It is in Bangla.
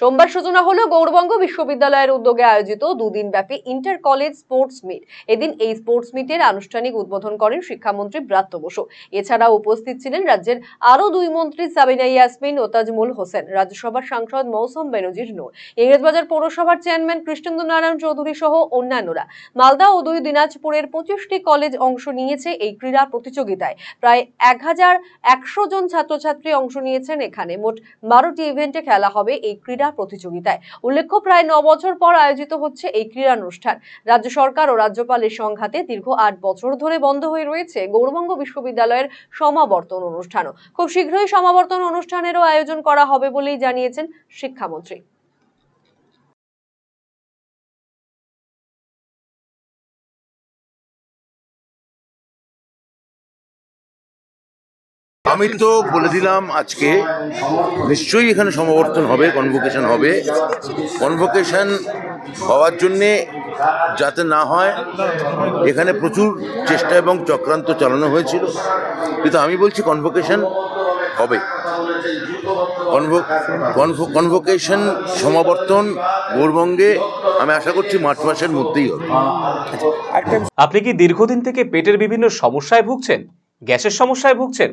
সোমবার সূচনা হলো গৌরবঙ্গ বিশ্ববিদ্যালয়ের উদ্যোগে আয়োজিত দুদিন ব্যাপী ইন্টার কলেজ স্পোর্টস মিট। এদিন এই স্পোর্টস মিটের আনুষ্ঠানিক উদ্বোধন করেন শিক্ষামন্ত্রী ব্রাত্য বসু। এছাড়া উপস্থিত ছিলেন রাজ্যের আরও দুই মন্ত্রী সাবিনা ইয়াসমিন ও তাজমুল হোসেন, রাজ্যসভার সাংসদ মৌসুম বেনজির নূর, ইংরেজবাজার পৌরসভার চেয়ারম্যান কৃষ্ণেন্দ্র নারায়ণ চৌধুরী সহ অন্যান্যরা। মালদা ও দুই দিনাজপুরের পঁচিশটি কলেজ অংশ নিয়েছে এই ক্রীড়া প্রতিযোগিতায়। প্রায় এক হাজার একশো জন ছাত্রছাত্রী অংশ নিয়েছেন এখানে। মোট বারোটি ইভেন্টে খেলা হবে এই ক্রীড়া প্রতিযোগিতায়। উল্লেখ্য, প্রায় ন বছর পর আয়োজিত হচ্ছে এই ক্রীড়ানুষ্ঠান। রাজ্য সরকার ও রাজ্যপালের সংঘাতে দীর্ঘ আট বছর ধরে বন্ধ হয়ে রয়েছে গৌরবঙ্গ বিশ্ববিদ্যালয়ের সমাবর্তন অনুষ্ঠানও। খুব শীঘ্রই সমাবর্তন অনুষ্ঠানেরও আয়োজন করা হবে বলেই জানিয়েছেন শিক্ষামন্ত্রী। আমি তো বলে দিলাম আজকে নিশ্চয়ই এখানে সমাবর্তন হবে কনভোকেশন হবে। কনভোকেশন হওয়ার জন্যে যাতে না হয়, এখানে প্রচুর চেষ্টা এবং চক্রান্ত চালানো হয়েছিল। কিন্তু আমি বলছি কনভোকেশন হবে। কনভোকেশন সমাবর্তন গৌরবঙ্গে আমি আশা করছি মার্চ মাসের মধ্যেই হবে। আপনি কি দীর্ঘদিন থেকে পেটের বিভিন্ন সমস্যায় ভুগছেন? গ্যাসের সমস্যায় ভুগছেন?